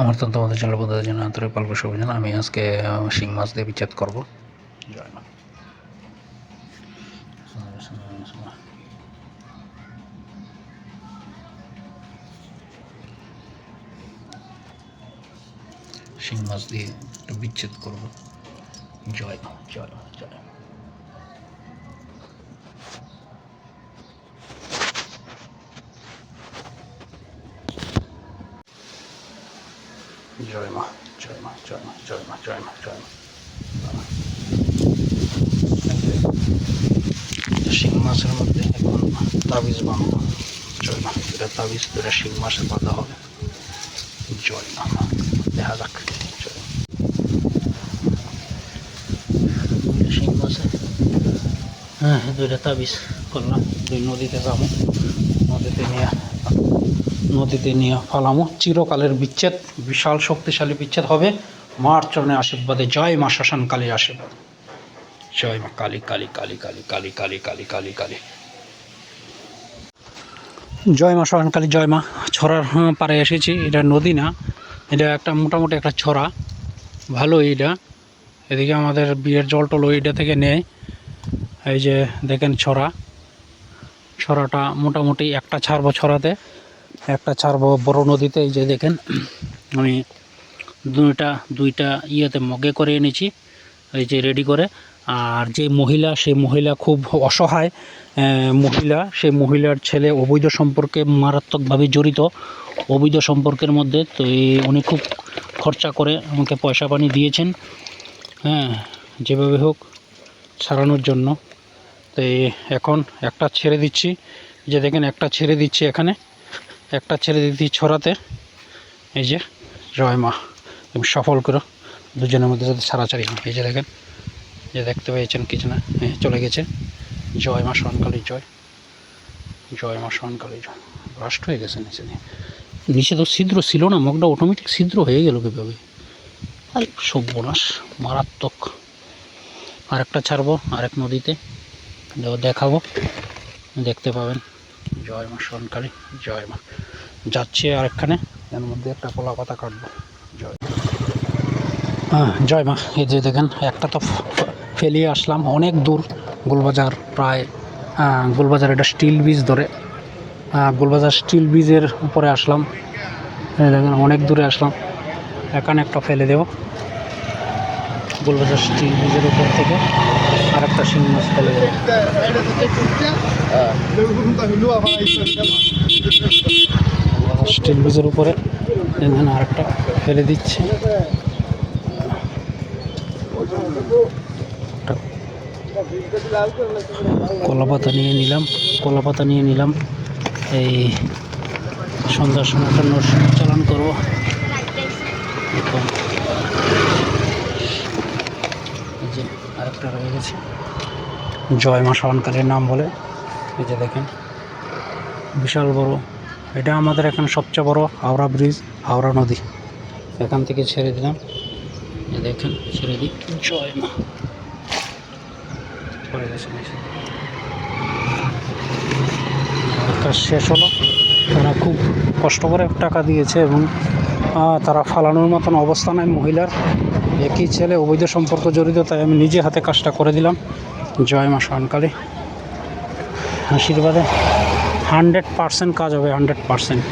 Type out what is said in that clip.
আমার তো তোমাদের চ্যানেল বন্ধুদের জন্য আন্তরিক পাল্প শুভজন আমি আজকে শিং মাছ দিয়ে বিচ্ছেদ করব। জয় মা। শিং মাছ দিয়ে একটু বিচ্ছেদ করব। জয় জয় জয় মা। জয় মা জয় মা জয় মা জয় মা জয় মা জয় মা শিং মাছের মধ্যে এখন তাবিজ বাঁধবো জয় মা এটা তাবিজ, এটা শিং মাছের বাঁধা হবে। জয় মা দেখা যাক। জয়। শিং হ্যাঁ দুইটা তাবিজ। করলাম। দুই নদীতে যাব। নদীতে নিয়ে নদীতে নিয়ে ফালামো। চিরকালের বিচ্ছেদ, বিশাল শক্তিশালী বিচ্ছেদ হবে। মার চরণে আশীর্বাদে জয় মা শ্মশান কালীর আশীর্বাদ। জয় মা কালী কালী কালী কালী কালী কালী কালী কালী কালী। জয় মা শ্মশান কালী, জয় মা ছড়ার পাড়ে এসেছি। এটা নদী না, এটা একটা মোটামুটি একটা ছড়া। ভালো এটা। এদিকে আমাদের বিয়ের জল টল ওইটা থেকে নেয়। এই যে দেখেন ছড়া। ছড়াটা মোটামুটি একটা ছাড়বো ছড়াতে। একটা ছাড়বো বড় নদীতে, এই যে দেখেন, আমি দুইটা দুইটা ইয়েতে মগে করে এনেছি, এই যে রেডি করে। আর যে মহিলা, সেই মহিলা খুব অসহায় মহিলা, সেই মহিলার ছেলে অবৈধ সম্পর্কে মারাত্মকভাবে জড়িত। অবৈধ সম্পর্কের মধ্যে তো উনি খুব খরচা করে আমাকে পয়সা পানি দিয়েছেন। হ্যাঁ যেভাবে হোক ছাড়ানোর জন্য। তো এখন একটা ছেড়ে দিচ্ছি। যে দেখেন, একটা ছেড়ে দিচ্ছি এখানে। একটা ছেড়ে দিচ্ছি ছড়াতে। এই যে জয় মা তুমি সফল করো। দুজনের মধ্যে যাতে ছাড়াছাড়ি হয়। এই যে দেখেন যে দেখতে পেয়েছেন কিছু না? চলে গেছে। জয় মা শরণকালী জয়। জয় মা শরণকালী জয়। রাষ্ট্র হয়ে গেছে নিচে দিয়ে। নিচে তো ছিদ্র ছিল না, মগটা অটোমেটিক ছিদ্র হয়ে গেল কীভাবে? আর সর্বনাশ, মারাত্মক। আরেকটা ছাড়বো, আরেক নদীতে। দেখাবো। দেখতে পাবেন। জয় মা শরণকালী জয় মা। যাচ্ছে আরেকখানে, এর মধ্যে একটা কলা পাতা কাটবো। জয় হ্যাঁ জয় মা। এই যে দেখেন, একটা তো ফেলিয়ে আসলাম, অনেক দূর। গোলবাজার প্রায় গোলবাজার এটা স্টিল ব্রিজ ধরে। গোলবাজার স্টিল ব্রিজের উপরে আসলাম। দেখেন, অনেক দূরে আসলাম। এখানে একটা ফেলে দেবো। গোলবাজার ব্রিজের উপর থেকে আর একটা শিং মাছ ফেলে স্টিল ব্রিজের উপরে এখানে আরেকটা ফেলে দিচ্ছে। একটা কলা পাতা নিয়ে নিলাম। কলা পাতা নিয়ে নিলাম। এই সন্ধ্যার সময় একটা নরসিংহ চালান করব। যে আরেকটা রয়ে গেছে জয় মা শাওনকালীর নাম বলে। এই যে দেখেন, বিশাল বড়। এটা আমাদের এখানে সবচেয়ে বড় হাওড়া ব্রিজ, হাওড়া নদী। এখান থেকে ছেড়ে দিলাম। দেখেন, ছেড়ে দিই। জয় মা। পড়ে গেছে শেষ হলো। তারা খুব কষ্ট করে টাকা দিয়েছে এবং তারা ফালানোর মতন অবস্থা নাই মহিলার। একই ছেলে অবৈধ সম্পর্ক জড়িত, তাই আমি নিজে হাতে কাজটা করে দিলাম। জয় মা সয়নকালী আশীর্বাদে হান্ড্রেড পার্সেন্ট কাজ হবে হান্ড্রেড পারসেন্ট